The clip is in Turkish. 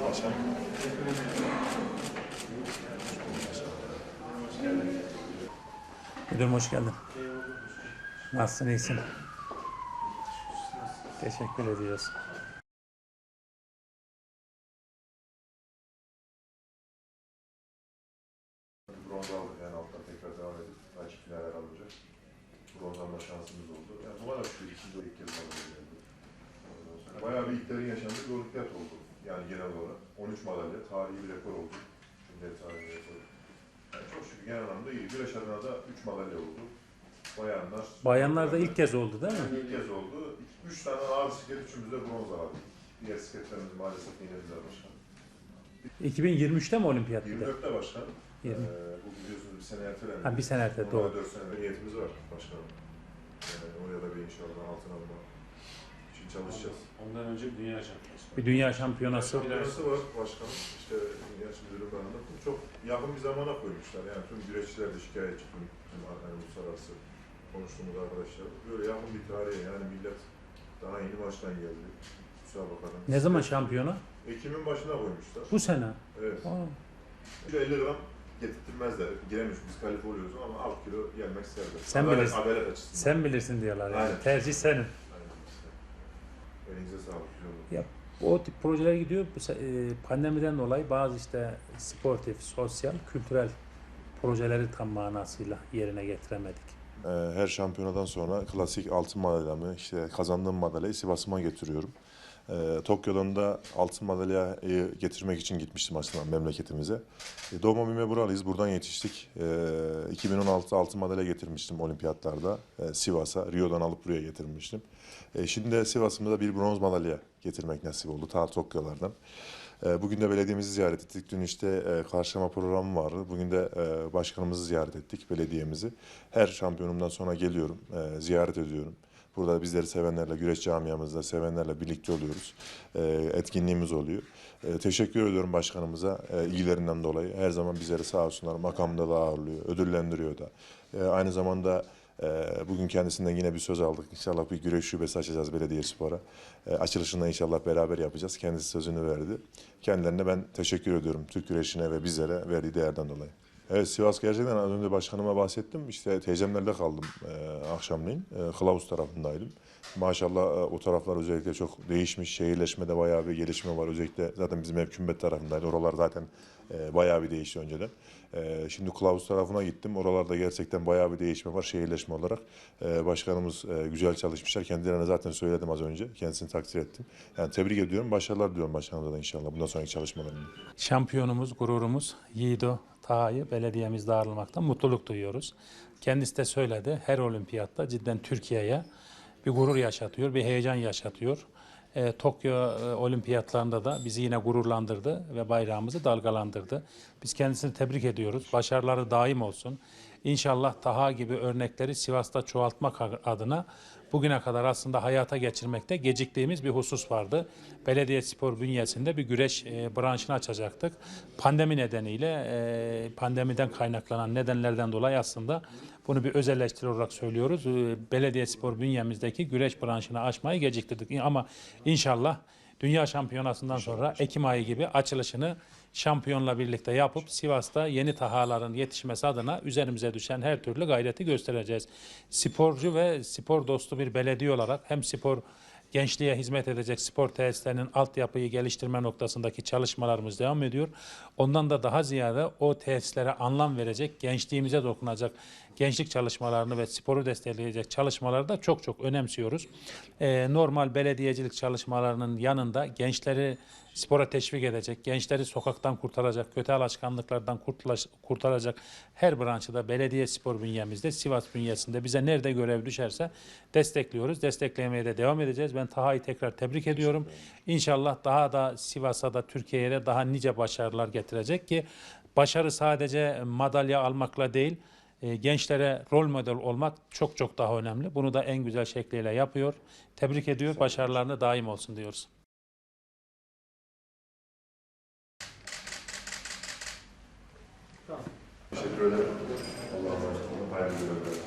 Başkanım? Müdürüm hoş geldin. Nasılsın, iyisin? Teşekkür ediyoruz. Bronz aldık yani alttan tekrar devam edip açık finaller alınca. Bronz alma şansımız oldu. Yani şükür ikinci ilk. Ondan sonra Bayağı bir ilklerin yaşandığı olimpiyat oldu. Yani genel olarak 13 madalya, tarihi bir rekor oldu. Cumhuriyet tarihi rekoru. Yani çok şükür genel anlamda iyi. Güreş adına da 3 madalya oldu. Bayanlar... Bayanlarda ilk kez oldu değil mi? İlk kez oldu. 3 tane ağır bisiklet üçümüz de bronz aldık. Diğer bisikletlerimiz maalesef yenildiler başkan. 2023'te mi olimpiyat bir de? 24'te başkan. Yirmi. Ee, bu biliyorsunuz bir sene ertelendi. Ha, bir sene ertelendi, doğru. dört sene niyetimiz var başkanım. Yani oraya da bir inşallah altın alma için çalışacağız. Ondan önce bir dünya şampiyonası. Bir dünya şampiyonası. Şampiyonası var başkanım. İşte genç müdürüm ben anlattım. Çok yakın bir zamana koymuşlar. Yani tüm güreşçiler de şikayetçi. Tüm, tüm yani uluslararası konuştuğumuz arkadaşlar. Böyle yakın bir tarihe yani millet daha yeni baştan geldi. Müsabakadan. Ne zaman şampiyona? Ekim'in başına koymuşlar. Bu sene. Evet. Aa, Kilo 50 gram getirtmezler. Giremiş biz kalife oluyoruz ama alt kilo gelmek serbest. Sen adalet, bilirsin. Adalet açısından. sen bilirsin diyorlar yani. Aynen. Tercih senin. Elinize sağlık. Oldu. O tip projeler gidiyor. E, Pandemiden dolayı bazı işte sportif, sosyal, kültürel projeleri tam manasıyla yerine getiremedik. Ee, Her şampiyonadan sonra klasik altın madalyamı, işte kazandığım madalyayı Sivas'ıma getiriyorum. Ee, Tokyo'dan da altın madalyayı getirmek için gitmiştim aslında memleketimize. E, doğma büyüme buralıyız, buradan yetiştik. Ee, 2016 altın madalya getirmiştim olimpiyatlarda e, Sivas'a, Rio'dan alıp buraya getirmiştim. E, şimdi de Sivas'ımıza bir bronz madalya getirmek nasip oldu ta Tokyo'lardan. E, Bugün de belediyemizi ziyaret ettik. Dün işte e, karşılama programı vardı. Bugün de e, başkanımızı ziyaret ettik, belediyemizi. Her şampiyonumdan sonra geliyorum, e, ziyaret ediyorum. Burada bizleri sevenlerle, güreş camiamızda sevenlerle birlikte oluyoruz. E, Etkinliğimiz oluyor. E, Teşekkür ediyorum başkanımıza e, ilgilerinden dolayı. Her zaman bizleri sağ olsunlar makamda da ağırlıyor, ödüllendiriyor da. E, Aynı zamanda e, bugün kendisinden yine bir söz aldık. İnşallah bir güreş şubesi açacağız belediye spora. Açılışında inşallah beraber yapacağız. Kendisi sözünü verdi. Kendilerine ben teşekkür ediyorum Türk güreşine ve bizlere verdiği değerden dolayı. Evet Sivas gerçekten az önce başkanıma bahsettim. İşte teyzemlerde kaldım e, akşamleyin. E, Kılavuz tarafındaydım. Maşallah e, o taraflar özellikle çok değişmiş. Şehirleşmede bayağı bir gelişme var. Özellikle zaten bizim ev Kümbet tarafındaydı. Oralar zaten e, bayağı bir değişti önceden. E, şimdi Kılavuz tarafına gittim. Oralarda gerçekten bayağı bir değişme var şehirleşme olarak. E, başkanımız e, güzel çalışmışlar. Kendilerine zaten söyledim az önce. Kendisini takdir ettim. Yani tebrik ediyorum. Başarılar diliyorum başkanımıza da inşallah bundan sonraki çalışmalarında. Şampiyonumuz, gururumuz Yiğido Taha'yı belediyemizde ağırlamaktan mutluluk duyuyoruz. Kendisi de söyledi her olimpiyatta cidden Türkiye'ye bir gurur yaşatıyor, bir heyecan yaşatıyor. E, Tokyo e, olimpiyatlarında da bizi yine gururlandırdı ve bayrağımızı dalgalandırdı. Biz kendisini tebrik ediyoruz. Başarıları daim olsun. İnşallah Taha gibi örnekleri Sivas'ta çoğaltmak adına bugüne kadar aslında hayata geçirmekte geciktiğimiz bir husus vardı. Belediye spor bünyesinde bir güreş e, branşını açacaktık. Pandemi nedeniyle e, pandemiden kaynaklanan nedenlerden dolayı aslında bunu bir öz eleştiri olarak söylüyoruz. E, belediye spor bünyemizdeki güreş branşını açmayı geciktirdik. Ama inşallah Dünya Şampiyonası'ndan sonra Ekim ayı gibi açılışını şampiyonla birlikte yapıp Sivas'ta yeni tahaların yetişmesi adına üzerimize düşen her türlü gayreti göstereceğiz. Sporcu ve spor dostu bir belediye olarak hem spor gençliğe hizmet edecek spor tesislerinin altyapıyı geliştirme noktasındaki çalışmalarımız devam ediyor. Ondan da daha ziyade o tesislere anlam verecek, gençliğimize dokunacak gençlik çalışmalarını ve sporu destekleyecek çalışmaları da çok çok önemsiyoruz. Ee, normal belediyecilik çalışmalarının yanında gençleri spora teşvik edecek, gençleri sokaktan kurtaracak, kötü alışkanlıklardan kurtaracak her branşı da belediye spor bünyemizde, Sivas bünyesinde bize nerede görev düşerse destekliyoruz. Desteklemeye de devam edeceğiz. Ben Taha'yı tekrar tebrik ediyorum. İnşallah daha da Sivas'a da Türkiye'ye de daha nice başarılar getirecek ki başarı sadece madalya almakla değil, e, ee, gençlere rol model olmak çok çok daha önemli. Bunu da en güzel şekliyle yapıyor. Tebrik ediyor. Başarılarına daim olsun diyoruz. Teşekkür ederim. Allah'a emanet olun.